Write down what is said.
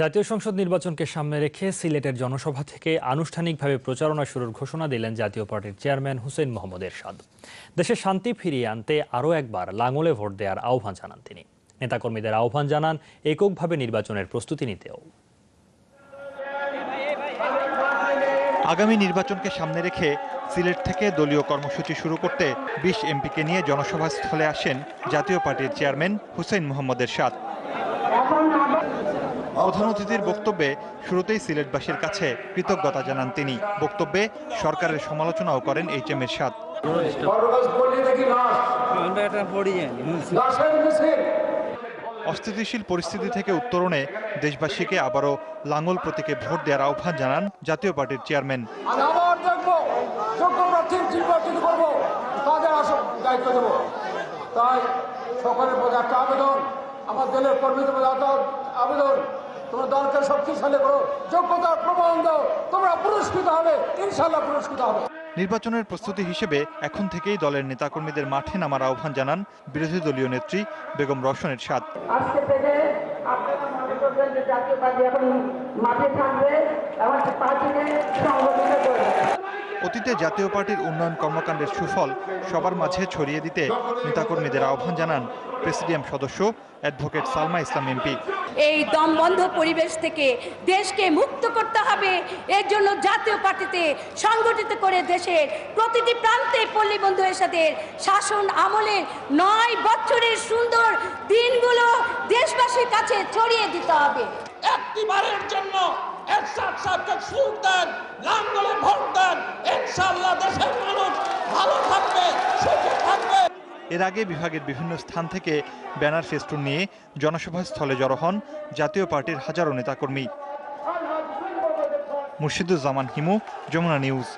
জাতীয় সংসদ নির্বাচনকে সামনে রেখে সিলেটের জনসভা থেকে আনুষ্ঠানিকভাবে প্রচারণা শুরুর ঘোষণা দিলেন জাতীয় পার্টির চেয়ারম্যান হুসেন মোহাম্মদ এরশাদ। দেশে শান্তি ফিরিয়ে আনতে আরও একবার লাঙলে ভোট দেওয়ার আহ্বান জানান তিনি। নেতাকর্মীদের আহ্বান জানান এককভাবে নির্বাচনের প্রস্তুতি নিতেও। আগামী নির্বাচনকে সামনে রেখে সিলেট থেকে দলীয় কর্মসূচি শুরু করতে বিশ এমপিকে নিয়ে জনসভাস্থলে আসেন জাতীয় পার্টির চেয়ারম্যান হুসেন মোহাম্মদ এরশাদ। প্রধান অতিথির বক্তব্যে শুরুতেই সিলেটবাসীর কাছে কৃতজ্ঞতা জানান তিনি। বক্তব্যে সরকারের সমালোচনাও করেন এইচ এম এরশাদ। অস্থিতিশীল পরিস্থিতি থেকে উত্তরণে দেশবাসীকে আবারও লাঙ্গল প্রতীকে ভোট দেওয়ার আহ্বান জানান জাতীয় পার্টির চেয়ারম্যান। তাই সকলের প্রতি একটা আবেদন, আমার দলের কর্মীদের প্রতি আবেদন। তোমরা দরকার শক্তিশালী করো যোগ্যতা প্রমাণ দাও তোমরা পুরস্কৃত হবে ইনশাল্লাহ পুরস্কৃত হবে। নির্বাচনের প্রস্তুতি হিসেবে এখন থেকেই দলের নেতাকর্মীদের মাঠে নামার আহ্বান জানান বিরোধী দলীয় নেত্রী বেগম রশনের সাদ আজকে থেকে আপনারা মনে করবেন যে জাতীয় পার্টি এখন মাঠে থাকবে এবং পার্টিকে সংগঠিত করবে। অতীতে জাতীয় পার্টির উন্নয়ন কর্মকাণ্ডের সুফল সবার মাঝে ছড়িয়ে দিতে নেতাকর্মীদের আহ্বান জানান প্রেসিডিয়াম সদস্য অ্যাডভোকেট সালমা ইসলাম এমপি। এই দমবন্ধ পরিবেশ থেকে দেশকে মুক্ত করতে হবে। এর জন্য জাতীয় পার্টিতে সংগঠিত করে দেশের প্রতিটি প্রান্তে পল্লী বন্ধুদের সাথে শাসন আমলের নয় বছরের সুন্দর দিনগুলো দেশবাসীর কাছে ছড়িয়ে দিতে হবে। একটিবারের জন্য এরশাদ সাহেবকে দেন লাঙ্গলে ভোট দেন দেশের মানুষ ভালো থাকবে, সুখে থাকবে। এর আগে বিভাগের বিভিন্ন স্থান থেকে ব্যানার ফেস্টুন নিয়ে জনসভা স্থলে জড়ো হন জাতীয় পার্টির হাজারো নেতাকর্মী। মুর্শিদুজ্জামান হিমু, যমুনা নিউজ।